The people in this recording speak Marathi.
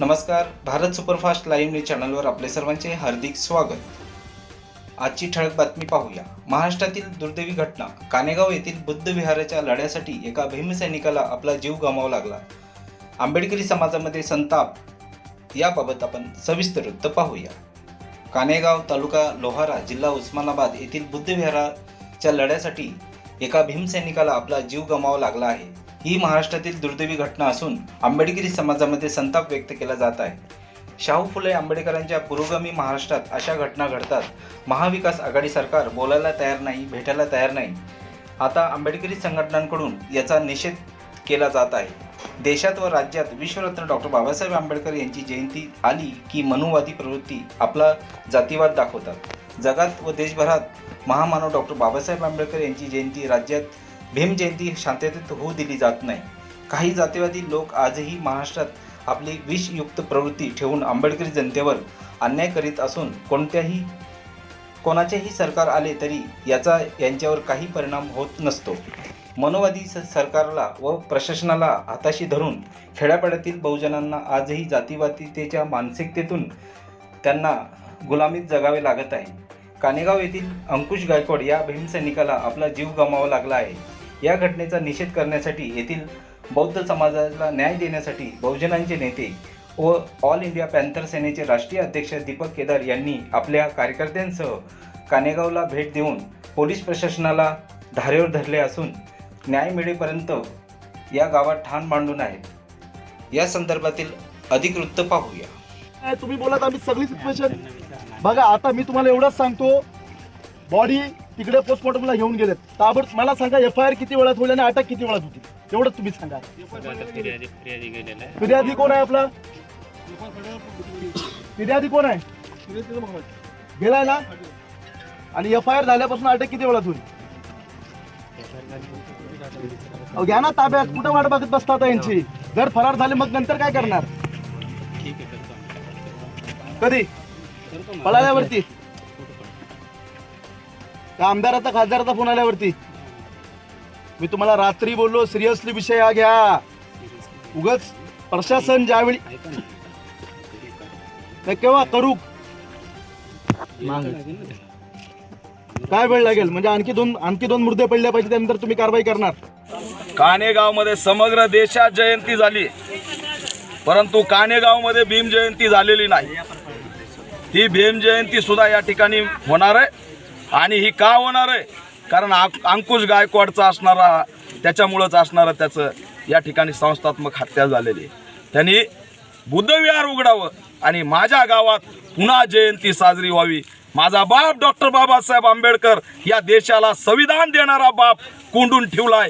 नमस्कार. भारत सुपरफास्ट लाईव्ह न्यूज चॅनलवर आपले सर्वांचे हार्दिक स्वागत. आजची ठळक बातमी पाहूया. महाराष्ट्रातील दुर्दैवी घटना. कानेगाव येथील बुद्ध विहाराच्या लढ्यासाठी एका भीमसैनिकाला आपला जीव गमावा लागला. आंबेडकरी समाजामध्ये संताप. याबाबत आपण सविस्तर वृत्त पाहूया. कानेगाव तालुका लोहारा जिल्हा उस्मानाबाद येथील बुद्ध विहाराच्या लढ्यासाठी एका भीमसैनिकाला आपला जीव गमावा लागला आहे. ही महाराष्ट्रातील दुर्दैवी घटना असून आंबेडकरी समाजामध्ये संताप व्यक्त केला जात आहे. शाहू फुले आंबेडकरांच्या पुरोगामी महाराष्ट्रात अशा घटना घडतात. महाविकास आघाडी सरकार बोलायला तयार नाही भेटायला तयार नाही. आता आंबेडकरी संघटनांकडून याचा निषेध केला जात आहे. देशात व राज्यात विश्वरत्न डॉक्टर बाबासाहेब आंबेडकर यांची जयंती आली की मनुवादी प्रवृत्ती आपला जातीवाद दाखवतात. जगात व देशभरात महामानव डॉक्टर बाबासाहेब आंबेडकर यांची जयंती राज्यात भीम जयंती शांततेत होऊ दिली जात नाही. काही जातीवादी लोक आजही महाराष्ट्रात आपली विषयुक्त प्रवृत्ती ठेवून आंबेडकरी जनतेवर अन्याय करीत असून कोणत्याही कोणाचेही सरकार आले तरी याचा यांच्यावर काही परिणाम होत नसतो. मनोवादी स- सरकारला व प्रशासनाला हाताशी धरून खेड्यापाड्यातील बहुजनांना आजही जातीवातीतेच्या मानसिकतेतून त्यांना गुलामीत जगावे लागत आहे. कानेगाव येथील अंकुश गायकवाड या भीमसैनिकाला आपला जीव गमावा लागला आहे. या घटनेचा निषेध करण्यासाठी येथील बौद्ध समाजाला न्याय देण्यासाठी बहुजनांचे नेते व ऑल इंडिया पॅन्थर सेनेचे राष्ट्रीय अध्यक्ष दीपक केदार यांनी आपल्या कार्यकर्त्यांसह कानेगावला भेट देऊन पोलीस प्रशासनाला धारेवर धरले असून न्याय मिळेपर्यंत या गावात ठाण मांडून आहेत या संदर्भातील अधिक वृत्त पाहूया तुम्ही बोलत आम्ही सगळी सिच्युएशन बघा आता मी तुम्हाला एवढंच सांगतो. बॉडी तिकडे पोस्टमॉर्टमला घेऊन गेलेत. ताबड मला सांगा एफ आय आर किती वेळात होईल आणि अटक किती वेळात होती एवढंच तुम्ही सांगा. फिर्यादी कोण आहे आपला? फिर्यादी कोण आहे? गेलाय ना आणि एफ आय आर झाल्यापासून अटक किती वेळात होईल? घ्या ना ताब्यात. कुठं वाट बघत बसतात आता यांची? जर फरार झाले मग नंतर काय करणार? कधी? पळाल्यावरती. आमदाराचा खासदाराचा फोन आल्यावरती. मी तुम्हाला रात्री बोललो सिरियसली विषय हा घ्या. उगच प्रशासन ज्यावेळी केव्हा? करू. काय वेळ लागेल? म्हणजे आणखी दोन आणखी दोन मुर्दे पडले पाहिजे त्यानंतर तुम्ही कारवाई करणार. कानेगावमध्ये समग्र देशात जयंती झाली. परंतु कानेगावमध्ये भीम जयंती झालेली नाही. ही भीम जयंती सुद्धा या ठिकाणी होणार आहे. आणि ही का होणार आहे? कारण अंकुश गायकवाडचा असणारा त्याच्यामुळंच असणारं त्याचं या ठिकाणी संस्थात्मक हत्या झालेली आहे. त्यांनी बुद्धविहार उघडावं आणि माझ्या गावात पुन्हा जयंती साजरी व्हावी. माझा बाप डॉक्टर बाबासाहेब आंबेडकर या देशाला संविधान देणारा बाप कोंडून ठेवलाय.